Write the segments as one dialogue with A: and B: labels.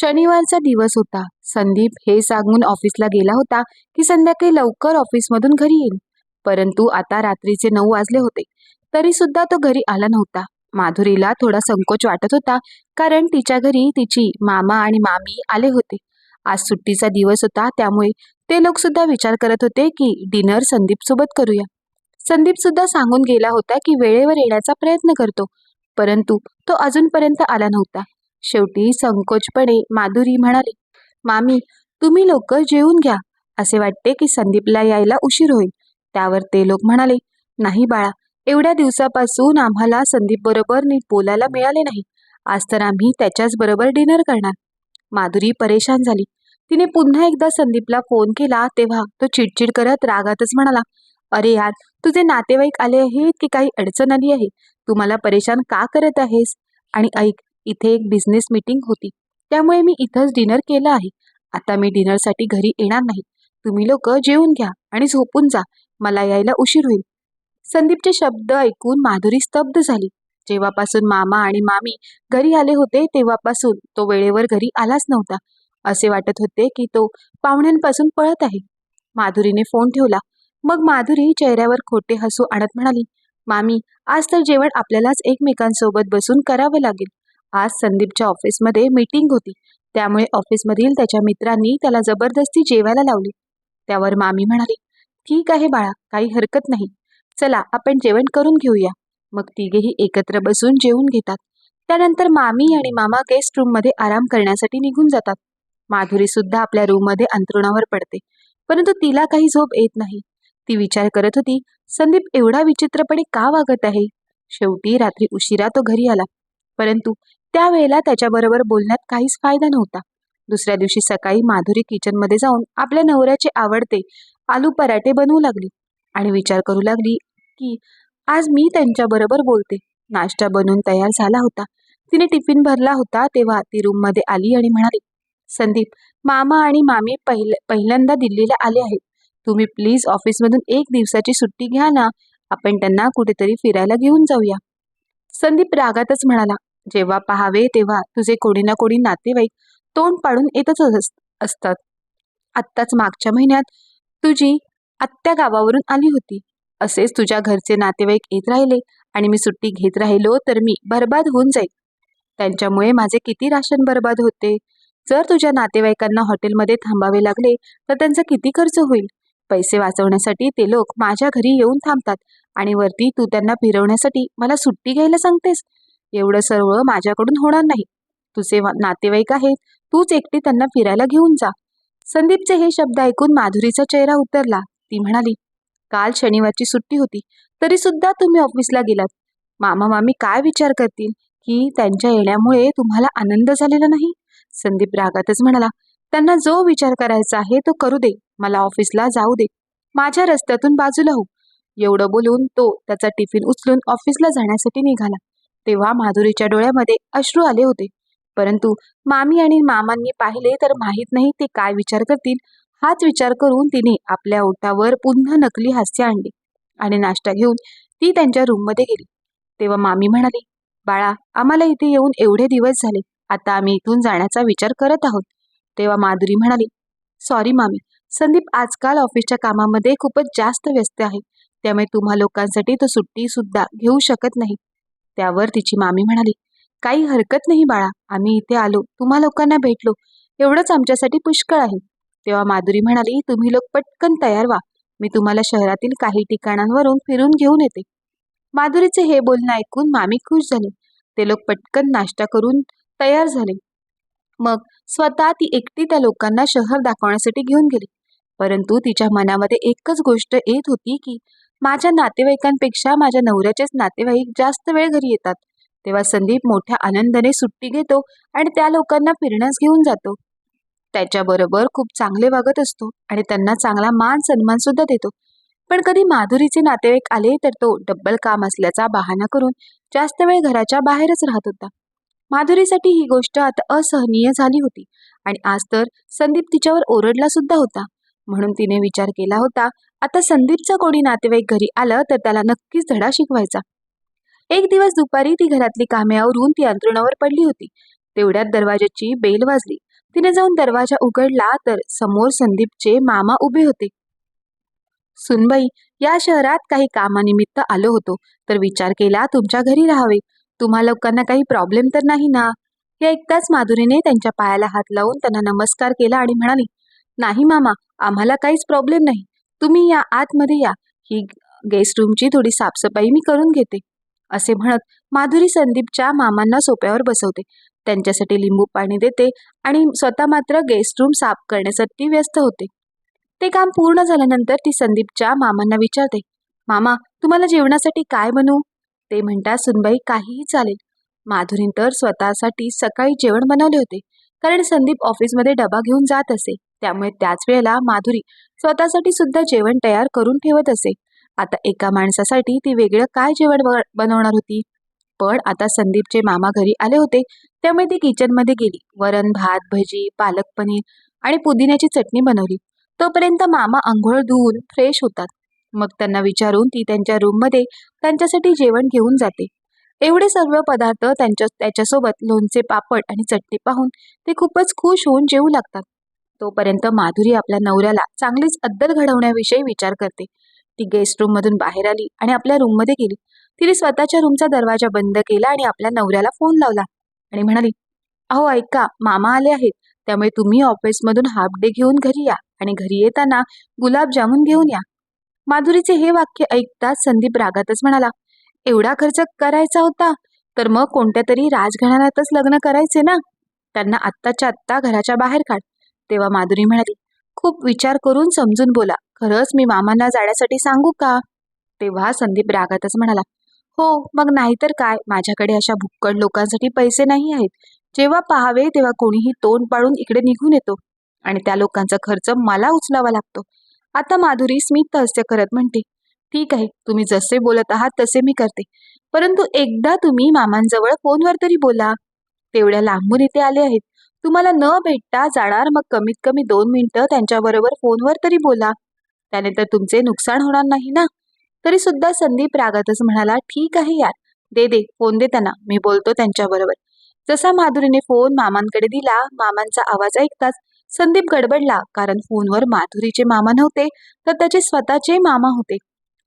A: शनिवारचा दिवस होता. संदीप हे सांगून ऑफिसला गेला होता की संध्याकाळी लवकर ऑफिसमधून घरी येईल. परंतु आता रात्रीचे नऊ वाजले होते. तरी सुद्धा तो घरी आला नव्हता. माधुरीला थोडा संकोच वाटत होता कारण तिच्या घरी तिची मामा आणि मामी आले होते. आज सुट्टीचा दिवस होता त्यामुळे ते लोक सुद्धा विचार करत होते की डिनर संदीप सोबत करूया. संदीप सुद्धा सांगून गेला होता की वेळेवर येण्याचा प्रयत्न करतो परंतु तो अजूनपर्यंत आला नव्हता. शेवटी संकोचपणे माधुरी म्हणाली मामी तुम्ही लोक जेवून घ्या. असे वाटते की संदीपला यायला उशीर होईल. त्यावर ते लोक म्हणाले नाही बाळा एवढ्या दिवसापासून आम्हाला संदीप बरोबर नीट बोलायला मिळाले नाही. आज तर आम्ही त्याच्याच बरोबर डिनर करणार. माधुरी परेशान झाली. तिने पुन्हा एकदा संदीपला फोन केला तेव्हा तो चिडचिड करत रागातच म्हणाला अरे यार तुझे नातेवाईक आले आहेत की काही अडचण आली आहे? तू मला परेशान का करत आहेस? आणि ऐक इथे एक बिझनेस मीटिंग होती. त्यामुळे मी इथंच डिनर केलं आहे. आता मी डिनरसाठी घरी येणार नाही. तुम्ही लोक जेवून घ्या आणि झोपून जा. मला यायला उशीर होईल. संदीपचे शब्द ऐकून माधुरी स्तब्ध झाली. जेव्हापासून मामा आणि मामी घरी आले होते तेव्हापासून तो वेळेवर घरी आलाच नव्हता. असे वाटत होते की तो पाहुण्यांपासून पळत आहे. माधुरीने फोन ठेवला. मग माधुरी चेहऱ्यावर खोटे हसू आणत म्हणाली मामी आज तर जेवण आपल्यालाच एकमेकांसोबत बसून करावं लागेल. आज संदीपच्या ऑफिसमध्ये मीटिंग होती. त्यामुळे ऑफिसमधील त्याच्या मित्रांनी त्याला जबरदस्ती जेवायला लावली. त्यावर मामी म्हणाली ठीक आहे बाळा काही हरकत नाही. चला आपण जेवण करून घेऊया. मग तिघेही एकत्र बसून जेवून घेतात. त्यानंतर मामी आणि मामा गेस्ट रूममध्ये आराम करण्यासाठी निघून जातात. माधुरी सुद्धा आपल्या रूममध्ये अंतरुणावर पडते. परंतु तिला काही झोप येत नाही. ती विचार करत होती संदीप एवढा विचित्रपणे का वागत आहे? शेवटी रात्री उशिरा तो घरी आला. परंतु त्यावेळेला त्याच्याबरोबर बोलण्यात काहीच फायदा नव्हता. दुसऱ्या दिवशी सकाळी माधुरी किचनमध्ये जाऊन आपल्या नवऱ्याचे आवडते आलू पराठे बनवू लागली आणि विचार करू लागली की आज मी त्यांच्याबरोबर बोलते. नाश्ता बनवून तयार झाला होता. तिने टिफिन भरला होता तेव्हा ती रूममध्ये आली आणि म्हणाली संदीप मामा आणि मामी पहिले पहिल्यांदा दिल्लीला आले आहेत. तुम्ही प्लीज ऑफिसमधून एक दिवसाची सुट्टी घ्या ना. आपण त्यांना कुठेतरी फिरायला घेऊन जाऊया. संदीप रागातच म्हणाला जेव्हा पहावे तेव्हा तुझे कोणी ना कोणी नातेवाईक तोंड पाडून येतच अस- असतात. आत्ताच मागच्या महिन्यात तुझी आत्या गावावरून आली होती. असेच तुझ्या घरचे नातेवाईक येत राहिले आणि मी सुट्टी घेत राहिलो तर मी बर्बाद होऊन जाईल त्यांच्यामुळे माझे किती राशन बर्बाद होते. जर तुझ्या नातेवाईकांना हॉटेलमध्ये थांबावे लागले तर त्यांचा किती खर्च होईल? पैसे वाचवण्यासाठी ते लोक माझ्या घरी येऊन थांबतात आणि वरती तू त्यांना फिरवण्यासाठी मला सुट्टी घ्यायला सांगतेस? एवढं सर्व माझ्याकडून होणार नाही. तुझे नातेवाईक आहेत. तूच एकटी त्यांना फिरायला घेऊन जा. संदीपचे हे शब्द ऐकून माधुरीचा चेहरा उतरला. ती म्हणाली काल शनिवारची सुट्टी होती. तरी सुद्धा तुम्ही ऑफिसला गेलात. मामा मामी काय विचार करतील की त्यांच्या येण्यामुळे तुम्हाला आनंद झालेला नाही? संदीप रागातच म्हणाला त्यांना जो विचार करायचा आहे तो करू दे. मला ऑफिसला जाऊ दे. माझ्या रस्त्यातून बाजूला हो. एवढं बोलून तो त्याचा टिफिन उचलून ऑफिसला जाण्यासाठी निघाला. तेव्हा माधुरीच्या डोळ्यामध्ये अश्रू आले होते. परंतु मामी आणि मामांनी पाहिले तर माहीत नाही ते काय विचार करतील. हाच विचार करून तिने आपल्या ओठावर पुन्हा नकली हास्य आणले आणि नाश्ता घेऊन ती त्यांच्या रूममध्ये गेली. तेव्हा मामी म्हणाली बाळा आम्हाला इथे येऊन एवढे दिवस झाले. आता आम्ही इथून जाण्याचा विचार करत आहोत. तेव्हा माधुरी म्हणाली सॉरी मामी संदीप आजकाल ऑफिसच्या कामामध्ये खूपच जास्त व्यस्त आहे. त्यामुळे तुम्हा लोकांसाठी तो सुट्टी सुद्धा घेऊ शकत नाही. त्यावर तिची मामी म्हणाली काही हरकत नाही बाळा आम्ही इथे आलो तुम्हा लोकांना भेटलो. एवढंच आमच्यासाठी पुष्कळ आहे. तेव्हा माधुरी म्हणाली तुम्ही लोक पटकन तयार व्हा. मी तुम्हाला शहरातील काही ठिकाणांवरून फिरून घेऊन येते. माधुरीचे हे बोलणं ऐकून मामी खुश झाले. ते लोक पटकन नाश्ता करून तयार झाले. मग स्वतः ती एकटी त्या लोकांना शहर दाखवण्यासाठी घेऊन गेली. परंतु तिच्या मनामध्ये एकच गोष्ट येत होती की माझ्या नातेवाईकांपेक्षा माझ्या नवऱ्याचेच नातेवाईक जास्त वेळ घरी येतात. तेव्हा संदीप मोठ्या आनंदाने सुट्टी घेतो आणि त्या लोकांना फिरण्यास घेऊन जातो. त्याच्याबरोबर खूप चांगले वागत असतो आणि त्यांना चांगला मान सन्मान सुद्धा देतो. पण कधी माधुरीचे नातेवाईक आले तर तो डब्बल काम असल्याचा बहाणा करून जास्त वेळ घराच्या बाहेरच राहत होता. माधुरीसाठी ही गोष्ट आता असहनीय झाली होती आणि आज तर संदीप तिच्यावर ओरडला सुद्धा होता. म्हणून तिने विचार केला होता आता संदीपचा कोणी नातेवाईक घरी आलं तर त्याला नक्कीच धडा शिकवायचा. एक दिवस दुपारी ती घरातली कामे आवरून ती अंतरुणावर पडली होती. तेवढ्यात दरवाजाची बेल वाजली. तिने जाऊन दरवाजा उघडला तर समोर संदीपचे मामा उभे होते. सुनबाई या शहरात काही कामानिमित्त आलो होतो तर विचार केला तुमच्या घरी राहावे. तुम्हा लोकांना काही प्रॉब्लेम तर नाही ना? हे ऐकताच माधुरीने त्यांच्या पायाला हात लावून त्यांना नमस्कार केला आणि म्हणाली नाही मामा आम्हाला काहीच प्रॉब्लेम नाही. तुम्ही या आतमध्ये या. ही गेस्ट रूमची थोडी साफसफाई मी करून घेते असे म्हणत माधुरी संदीपच्या मामांना सोप्यावर बसवते. त्यांच्यासाठी लिंबू पाणी देते आणि स्वतः मात्र गेस्ट रूम साफ करण्यासाठी व्यस्त होते. ते काम पूर्ण झाल्यानंतर ती संदीपच्या मामांना विचारते मामा तुम्हाला जेवणासाठी काय बनवू? ते म्हणतात सुनबाई काहीही चालेल. माधुरीन तर स्वतःसाठी सकाळी जेवण बनवले होते कारण संदीप ऑफिसमध्ये डबा घेऊन जात असे. त्यामुळे त्याच वेळेला माधुरी स्वतःसाठी सुद्धा जेवण तयार करून ठेवत असे. आता एका माणसासाठी ती वेगळं काय जेवण बनवणार होती? पण आता संदीपचे मामा घरी आले होते त्यामुळे ती किचनमध्ये गेली. वरण भात भजी पालक पनीर आणि पुदिन्याची चटणी बनवली. तोपर्यंत मामा आंघोळ धुवून फ्रेश होतात. मग त्यांना विचारून ती त्यांच्या रूममध्ये त्यांच्यासाठी जेवण घेऊन जाते. एवढे सर्व पदार्थ त्यांच्या त्याच्यासोबत लोणचे पापड आणि चटणी पाहून ते खूपच खुश होऊन जेवू लागतात. तोपर्यंत माधुरी आपल्या नवऱ्याला चांगलीच अद्दल घडवण्याविषयी विचार करते. ती गेस्ट रूममधून बाहेर आली आणि आपल्या रूममध्ये गेली. तिने स्वतःच्या रूमचा दरवाजा बंद केला आणि आपल्या नवऱ्याला फोन लावला आणि म्हणाली अहो ऐका मामा आले आहेत. त्यामुळे तुम्ही ऑफिसमधून हाफ डे घेऊन घरी या आणि घरी येताना गुलाबजामुन घेऊन या. माधुरीचे हे वाक्य ऐकताच संदीप रागातच म्हणाला एवढा खर्च करायचा होता तर मग कोणत्या तरी राजघराण्यातच लग्न करायचे ना? त्यांना आत्ताच्या आत्ता घराच्या बाहेर काढ. तेव्हा माधुरी म्हणाली खूप विचार करून समजून बोला. खरंच मी मामांना जाण्यासाठी सांगू का? तेव्हा संदीप रागातच म्हणाला हो मग नाहीतर काय? माझ्याकडे अशा भुक्कड लोकांसाठी पैसे नाही आहेत. जेव्हा पाहावे तेव्हा कोणीही तोंड पाडून इकडे निघून येतो आणि त्या लोकांचा खर्च मला उचलावा लागतो. आता माधुरी स्मित हास्य करत म्हणते ठीक आहे तुम्ही जसे बोलत आहात तसे मी करते. परंतु एकदा तुम्ही मामांजवळ फोनवर तरी बोला. तेवढ्या लांबून इथे आले आहेत. तुम्हाला न भेटता जाणार. मग कमीत कमी दोन मिनिटं त्यांच्याबरोबर फोनवर तरी बोला. त्याने तर तुमचे नुकसान होणार नाही ना? तरी सुद्धा संदीप रागातच म्हणाला ठीक आहे यार. दे दे. फोन दे त्यांना. मी बोलतो त्यांच्याबरोबर जसा माधुरीने फोन मामांकडे दिला मामांचा आवाज ऐकताच संदीप गडबडला. कारण फोनवर माधुरीचे मामा नव्हते तर त्याचे स्वतःचे मामा होते.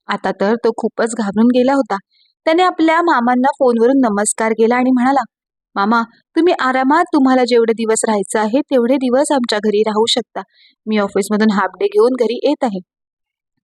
A: आता तर तो खूपच घाबरून गेला होता. त्याने आपल्या मामांना फोनवरून नमस्कार केला आणि म्हणाला मामा तुम्ही आरामात तुम्हाला जेवढे दिवस राहायचं आहे तेवढे दिवस आमच्या घरी राहू शकता. मी ऑफिसमधून हाफ डे घेऊन घरी येत आहे.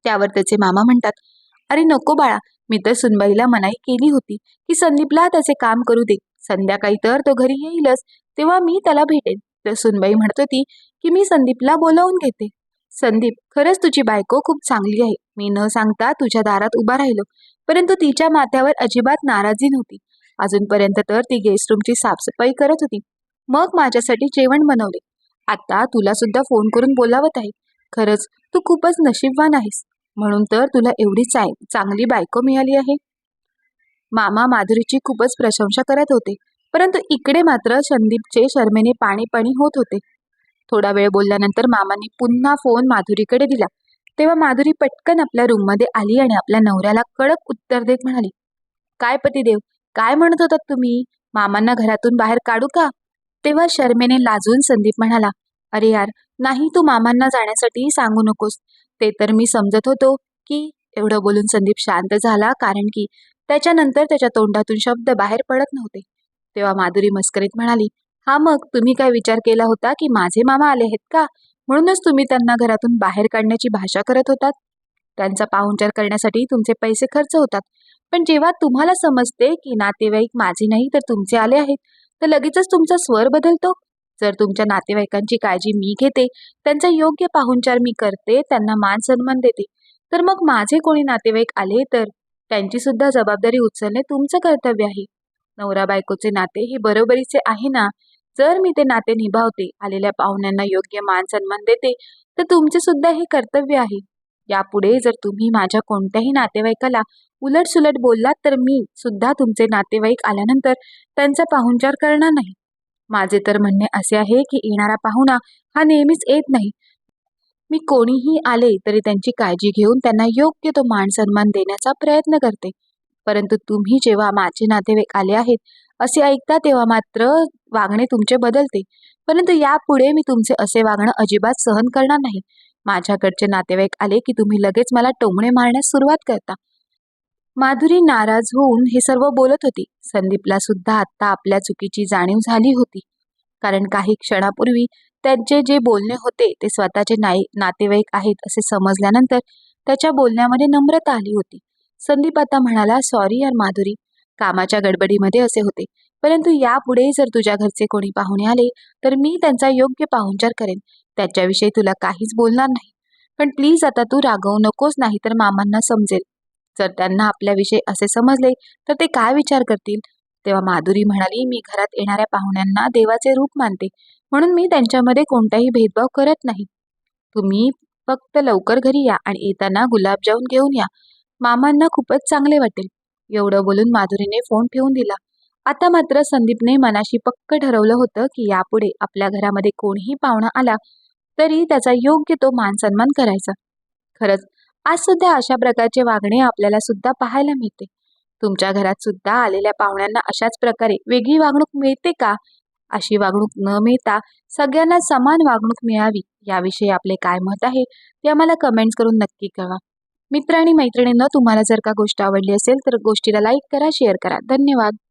A: त्यावर त्याचे मामा म्हणतात अरे नको बाळा मी तर सुनबाईला मनाई केली होती की संदीपला त्याचे काम करू दे. संध्याकाळी तर तो घरी येईलच तेव्हा मी त्याला भेटेन. तर सुनबाई म्हणत होती की मी संदीपला बोलावून घेते. संदीप खरंच तुझी बायको खूप चांगली आहे. मी न सांगता तुझ्या दारात उभा राहिलो परंतु तिच्या माथ्यावर अजिबात नाराजी नव्हती. अजूनपर्यंत तर ती गेस्ट रूमची साफसफाई करत होती. मग माझ्यासाठी जेवण बनवले. आता तुला सुद्धा फोन करून बोलावत आहे. खरंच तू खूपच नशीबवान आहेस. म्हणून तर तुला एवढी चा- चांगली बायको मिळाली आहे. मामा माधुरीची खूपच प्रशंसा करत होते. परंतु इकडे मात्र संदीपचे शर्मेने पाणी पाणी होत होते. थोडा वेळ बोलल्यानंतर मामांनी पुन्हा फोन माधुरीकडे दिला. तेव्हा माधुरी पटकन आपल्या रूममध्ये आली आणि आपल्या नवऱ्याला कडक उत्तर देत म्हणाली काय पतिदेव काय म्हणत होतात तुम्ही? मामांना घरातून बाहेर काढू का? तेव्हा शर्मेने लाजून संदीप म्हणाला अरे यार नाही तू मामांना जाण्यासाठी सांगू नकोस. ते तर मी समजत होतो की एवढं बोलून संदीप शांत झाला कारण की त्याच्यानंतर त्याच्या तोंडातून शब्द बाहेर पडत नव्हते. तेव्हा माधुरी मस्करीत म्हणाली हा मग तुम्ही काय विचार केला होता की माझे मामा आले आहेत का? म्हणूनच तुम्ही त्यांना घरातून बाहेर काढण्याची भाषा करत होतात. त्यांचा पाहुणचार करण्यासाठी तुमचे पैसे खर्च होतात. पण जेव्हा तुम्हाला समजते की नातेवाईक माझे नाही तर तुमचे आले आहेत. तर लगेचच तुमचा स्वर बदलतो. जर तुमच्या नातेवाईकांची काळजी मी घेते त्यांचा योग्य पाहुणचार मी करते त्यांना मान सन्मान देते तर मग माझे कोणी नातेवाईक आले तर त्यांची सुद्धा जबाबदारी उचलणे तुमचं कर्तव्य आहे. नवरा बायकोचे नाते हे बरोबरीचे आहे ना? जर मी ते नाते निभावते आलेल्या पाहुण्यांना योग्य मान सन्मान देते तर तुमचे सुद्धा हे कर्तव्य आहे. यापुढे जर तुम्ही माझ्या कोणत्याही नातेवाईकाला उलट सुलट बोललात तर मी सुद्धा तुमचे नातेवाईक आल्यानंतर त्यांचा पाहुणचार करणार नाही. माझे तर म्हणणे असे आहे की येणारा पाहुणा हा नेहमीच येत नाही. मी कोणीही आले तरी त्यांची काळजी घेऊन त्यांना योग्य तो मान सन्मान देण्याचा प्रयत्न करते. परंतु तुम्ही जेव्हा माझे नातेवाईक आले आहेत असे ऐकता तेव्हा मात्र वागणे तुमचे बदलते. परंतु यापुढे मी तुमचे असे वागणं अजिबात सहन करणार नाही. माझ्याकडचे नातेवाईक आले की तुम्ही लगेच मला टोमणे मारण्यास सुरुवात करता. माधुरी नाराज होऊन हे सर्व बोलत होती. संदीपला सुद्धा आत्ता आपल्या चुकीची जाणीव झाली होती. कारण काही क्षणापूर्वी त्यांचे जे बोलणे होते ते स्वतःचे नाई नातेवाईक आहेत असे समजल्यानंतर त्याच्या बोलण्यामध्ये नम्रता आली होती. संदीप आता म्हणाला सॉरी यार माधुरी कामाच्या गडबडीमध्ये असे होते. परंतु यापुढे जर तुझ्या घरचे कोणी पाहुणे आले तर मी त्यांचा योग्य पाहुणचार करेन. त्याच्याविषयी तुला काहीच बोलणार नाही. पण प्लीज आता तू रागवू नकोस नाही तर मामांना समजेल. जर त्यांना आपल्याविषयी असे समजले तर ते काय विचार करतील? तेव्हा माधुरी म्हणाली मी घरात येणाऱ्या पाहुण्यांना देवाचे रूप मानते. म्हणून मी त्यांच्यामध्ये कोणताही भेदभाव करत नाही. तुम्ही फक्त लवकर घरी या आणि येताना गुलाबजामुन घेऊन या. मामांना खूपच चांगले वाटेल. एवढं बोलून माधुरीने फोन ठेवून दिला. आता मात्र संदीपने मनाशी पक्क ठरवलं होतं की यापुढे आपल्या घरामध्ये कोणीही पाहुणा आला तरी त्याचा योग्य तो मान सन्मान करायचा. खरंच आज सुद्धा अशा प्रकारचे वागणे आपल्याला सुद्धा पाहायला मिळते. तुमच्या घरात सुद्धा आलेल्या पाहुण्यांना अशाच प्रकारे वेगळी वागणूक मिळते का? अशी वागणूक न मिळता सगळ्यांना समान वागणूक मिळावी याविषयी आपले काय मत आहे ते आम्हाला कमेंट्स करून नक्की कळवा. मित्र आणि मैत्रिणींना तुम्हाला जर का गोष्ट आवडली असेल तर गोष्टीला लाईक करा शेअर करा. धन्यवाद.